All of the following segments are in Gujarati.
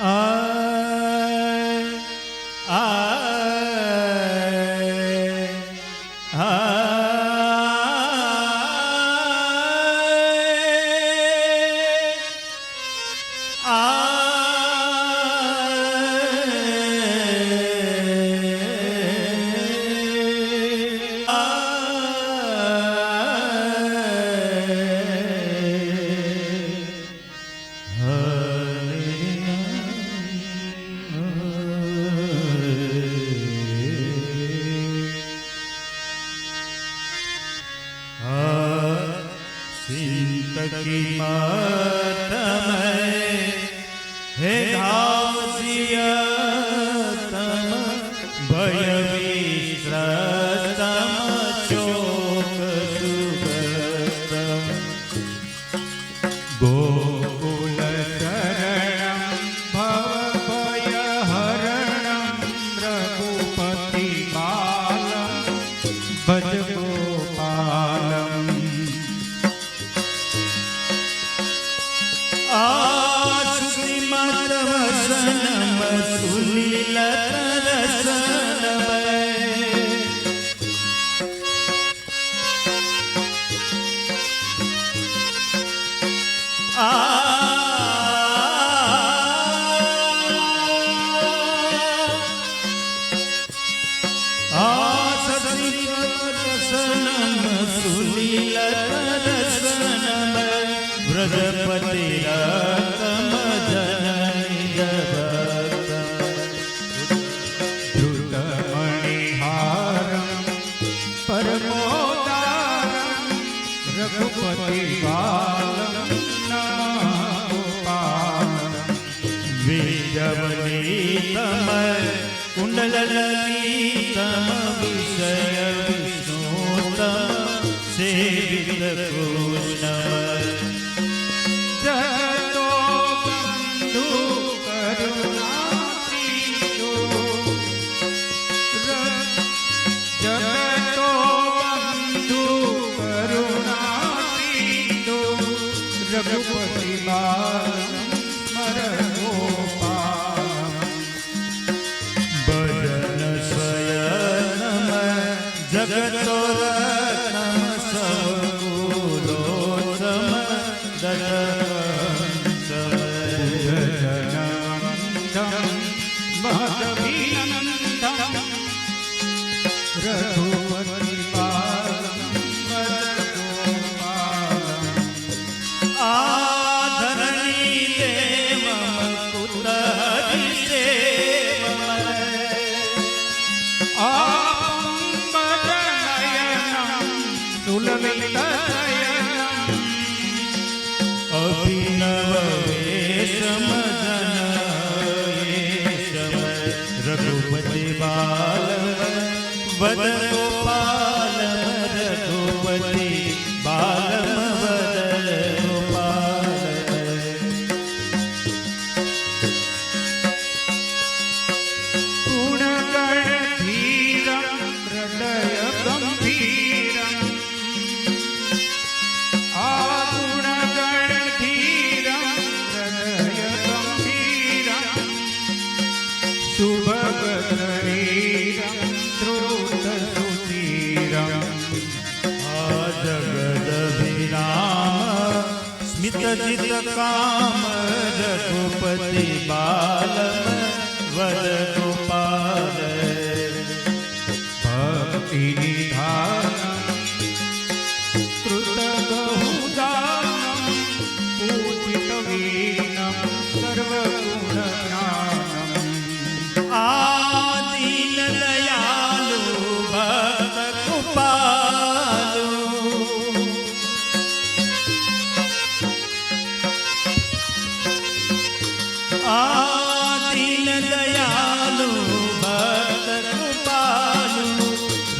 Ah. Shri സനമ സുനില സനമ വ്രതപതിരാ कुण्डल સેવિત કૃષ્ણ જગતો બંધુ કરુણાતીતો જગતો બંધુ કરુણાતીતો રઘુપતિ સ્મર ગોપાલં ભજન સ્વયનમ જગતો અભિનવ જનયેશમ રઘુપતિ બાલ વદ ગોપાલ આ જગદ વિરામ સ્મિત જિત કામ રઘુપતિ બાલ વર ગોપાલ ભક્તિ નિધાનમ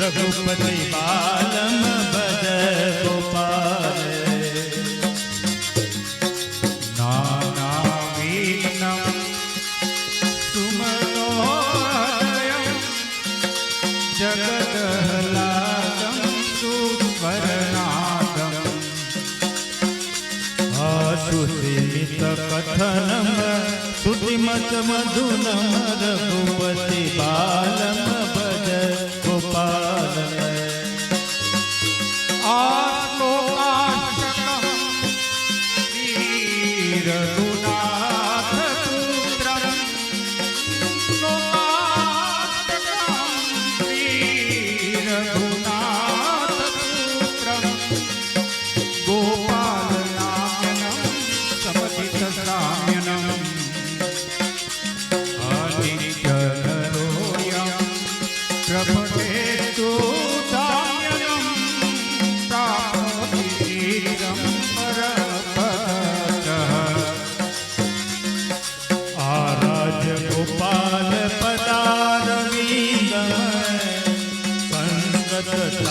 રઘુપતિ બાલમ બદ ગોપાલ નાના વિઘ્નમ સુમનો જગદલાદમ સુવર્ણાદમ રઘુપતિ બા संगत